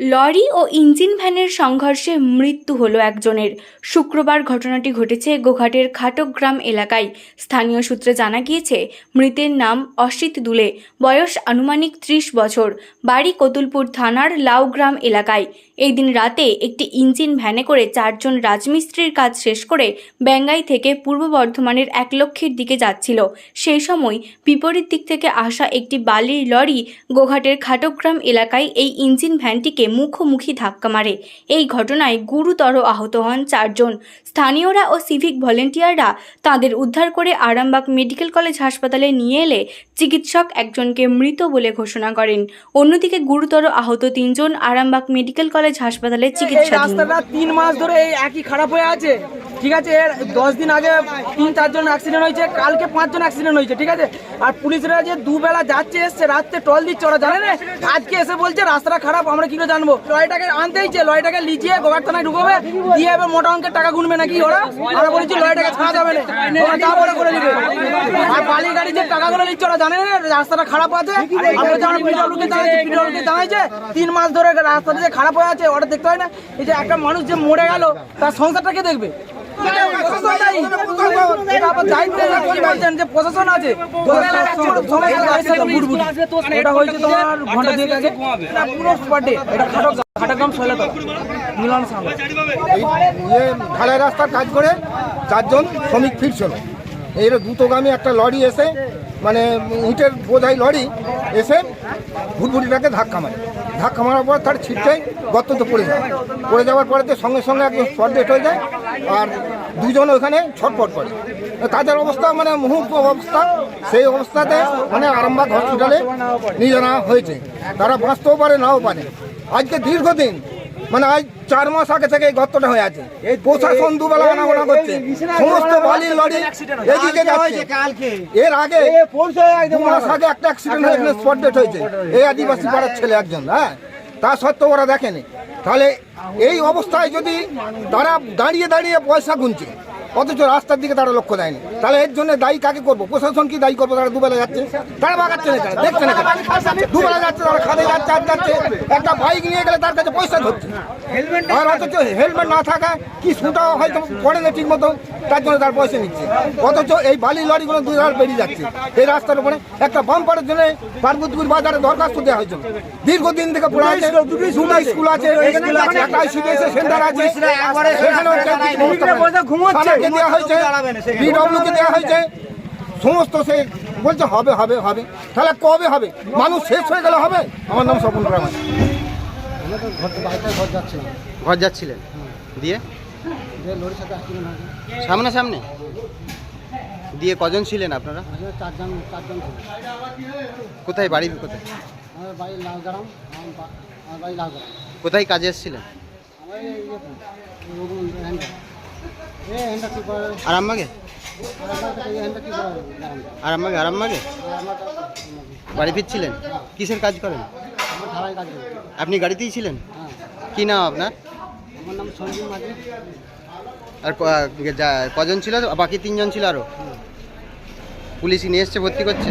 Lorry ও engine ভ্যানের সংঘর্ষে মৃত্যু হল একজনের। শুক্রবার ঘটনাটি ঘটেছে গোঘাটের খাটকগ্রাম এলাকায়। স্থানীয় সূত্রে জানা গিয়েছে, মৃতের নাম অসিত দুলে, বয়স আনুমানিক ত্রিশ বছর, বাড়ি কতুলপুর থানার লাউগ্রাম এলাকায়। এই দিন রাতে একটি ইঞ্জিন ভ্যানে করে চারজন রাজমিস্ত্রির কাজ শেষ করে ব্যাঙ্গাই থেকে পূর্ব বর্ধমানের একলক্ষের দিকে যাচ্ছিল। সেই সময় বিপরীত দিক থেকে আসা একটি বালির লরি গোঘাটের খাটকগ্রাম এলাকায় এই ইঞ্জিন ভ্যানটিকে মুখোমুখি ধাক্কা মারে। এই ঘটনায় গুরুতর আহত হন চারজন। স্থানীয়রা ও সিভিক ভলেন্টিয়াররা তাদের উদ্ধার করে আরামবাগ মেডিকেল কলেজ হাসপাতালে নিয়ে এলে চিকিৎসক একজনকে মৃত বলে ঘোষণা করেন। অন্যদিকে গুরুতর আহত তিনজন আরামবাগ মেডিকেল কলেজ হাসপাতালে এই চিকিৎসাধীন। রাস্তাটা তিন মাস ধরে এই একই খারাপ হয়ে আছে। ঠিক আছে এর দশ দিন আগে তিন চারজন অ্যাক্সিডেন্ট হয়েছে কালকে পাঁচজন অ্যাক্সিডেন্ট হয়েছে ঠিক আছে? আর পুলিশরা যে দুবেলা যাচ্ছে এসছে রাত্রে টল দিচ্ছে ওরা জানে না? আজকে এসে বলছে রাস্তাটা খারাপ আমরা কি করে জানব? লয়টাকে আনতেই আনতেইছে লয়টাকে লিচিয়ে গোবার থানায় ঢুকবে দিয়ে এবার মোটা অঙ্কের টাকা গুনবে নাকি ওরা? আমরা বলেছি লয়টাকে ছাড়া যাবে না। ওরা যা বলে করে দিবে বালি গাড়ি যে টাকাগুলো নিচ্ছে ওরা জানে না রাস্তাটা খারাপ আছে। আমরা যেমন পিডব্লিউকে জানাইছে তিন মাস ধরে রাস্তাটা যে খারাপ হয়ে আছে ওটা দেখতে হয় না। এই যে একটা মানুষ যে মরে গেল তার দেখবে? দায়িত্বে কি বলছেন? যে প্রশাসন আছে। সবাই গাড়ির এটা হয়েছে তোমার ঘণ্টা দুয়েক আগে পুরো স্পটে এটা খাটক খাটগ্রাম শৈলতলা। মিলন সামনে ঢালাই রাস্তার কাজ করে চারজন শ্রমিক ফিরছিল। এই দ্রুতগামী একটা লরি এসে মানে ইটের বোঝাই লরি এসে ভুটভুটিটাকে ধাক্কা মারে। ধাক্কা মারার পর তার ছিটটাই গর্ততে পড়ে যায়। পড়ে যাওয়ার পরে সঙ্গে সঙ্গে একজন স্পট ডেট হয়ে যায় আর দুজন ওখানে ছটপট করে। তাদের অবস্থা মানে মুহূর্ত অবস্থা, সেই অবস্থাতে মানে আরামবাগ হসপিটালে নিয়ে যাওয়া হয়েছে। তারা বাঁচতেও পারে, নাও পারে। আজকে দীর্ঘদিন মানে আজ চার মাস আগে থেকে এই গর্তটা হয়ে আছে। এই প্রশাসন দুবেলা আনাগোনা করছে। সমস্ত বালির লরি এদিকে যাচ্ছে। এর আগে দু মাস আগে একটা অ্যাক্সিডেন্ট হয়ে এখানে স্পট ডেট হয়েছে। এই আদিবাসী পাড়ার ছেলে একজন হ্যাঁ? তা সত্ত্বেও ওরা দেখেনি। তাহলে এই অবস্থায় যদি তারা দাঁড়িয়ে দাঁড়িয়ে পয়সা গুনছে অথচ রাস্তার দিকে তারা লক্ষ্য দেয়নি। তাহলে এর জন্য দায়ী কাকে করব? প্রশাসন কি দায়ী করব? তারা দুবেলা যাচ্ছে। তারা বাগাচ্ছে না তারা দেখছে না দুবেলা যাচ্ছে তারা খাদে যাচ্ছে আর যাচ্ছে। একটা বাইক নিয়ে গেলে তার কাছে পয়সা ধরছে। আর অথচ হেলমেট না থাকা কি সুটা হয়তো পড়ে না ঠিক মতো তার জন্য তার পয়সা নিচ্ছে। অথচ এই বালি লরিগুলো দুই হাজার বেরিয়ে যাচ্ছে। এই রাস্তার উপরে একটা বাম্পারের জন্য পার্বতীপুর বাজারে দরখাস্ত দেওয়া হয়েছিল দীর্ঘদিন থেকে পড়া আছে। দুটো স্কুল আছে। একটা সেন্টার আছে। সেখানেও কেউ থানাকে দেওয়া হয়েছে বিডব্লিউকে দেওয়া হয়েছে। সমস্ত সে বলছে হবে হবে হবে। তাহলে কবে হবে? মানুষ শেষ হয়ে গেলে হবে? আমার নাম স্বপন প্রামাণিক ঘর যাচ্ছিলেন? দিয়ে? সামনে সামনে দিয়ে কজন ছিলেন আপনারা? চারজন চারজন কোথায়? বাড়ি কোথায়? আমার বাড়ি লালগ্রাম আমার বাড়ি লালগ্রাম। কোথায় কাজে এসেছিলেন? আরামবাগে। আরামবাগে আরামবাগে? বাড়ি ফিরছিলেন? কিসের কাজ করেন? আপনি গাড়িতেই ছিলেন? কি নাম আপনার? আর কজন ছিল? বাকি তিনজন ছিল আরও পুলিশ নিয়ে এসছে, ভর্তি করছে?